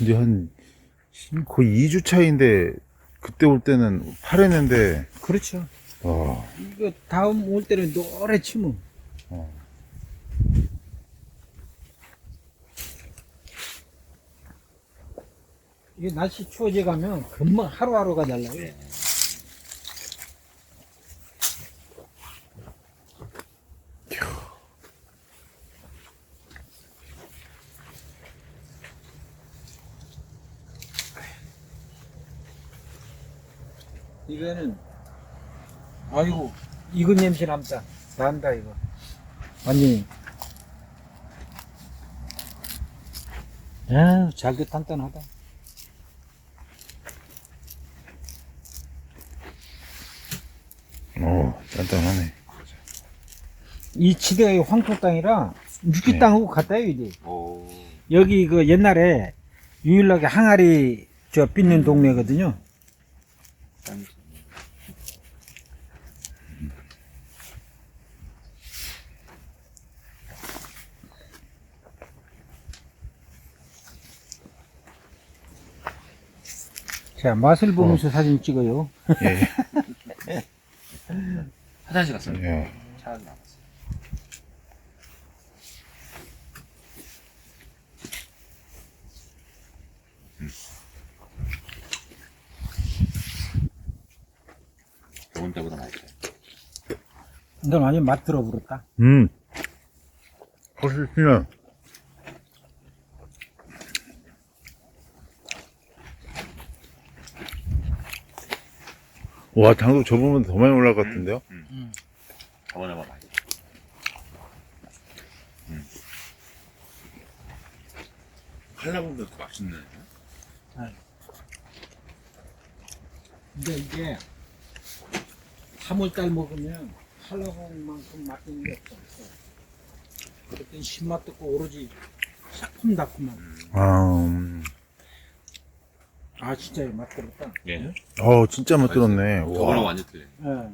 근데 한 거의 2주 차인데 그때 올 때는 파랬는데 그렇죠. 와 이거 다음 올 때는 노랗지 뭐. 어. 이게 날씨 추워져 가면 금방 하루하루가 달라요. 이거는 아이고 익은 냄새 남다. 난다 이거. 완전히. 아 잘도 단단하다. 어, 단단하네. 이 지대가 황토 땅이라 육지 네. 땅하고 같아요 이게. 오. 여기 그 옛날에 유일하게 항아리 저 빚는 동네거든요 자 맛을 보면서 사진 찍어요 예. 화장실 갔어요. 예. 차 나갔어요. 저번 때보다 맛있어요. 넌 완전 맛 들어버렸다 음 훨씬 와 당도 저번보다 더 많이 올라갔던데요? 저번에 봐 맛있어. 음. 한라봉도 맛있네. 근데 이게 3월달 먹으면 한라봉만큼 맛있는 게 없어. 그때 신맛 듣고 오로지 새콤달콤한. 아, 음. 아 진짜 맛 들었다. 예. 어 진짜 맛 들었네 저번에 와. 완전 틀려. 예.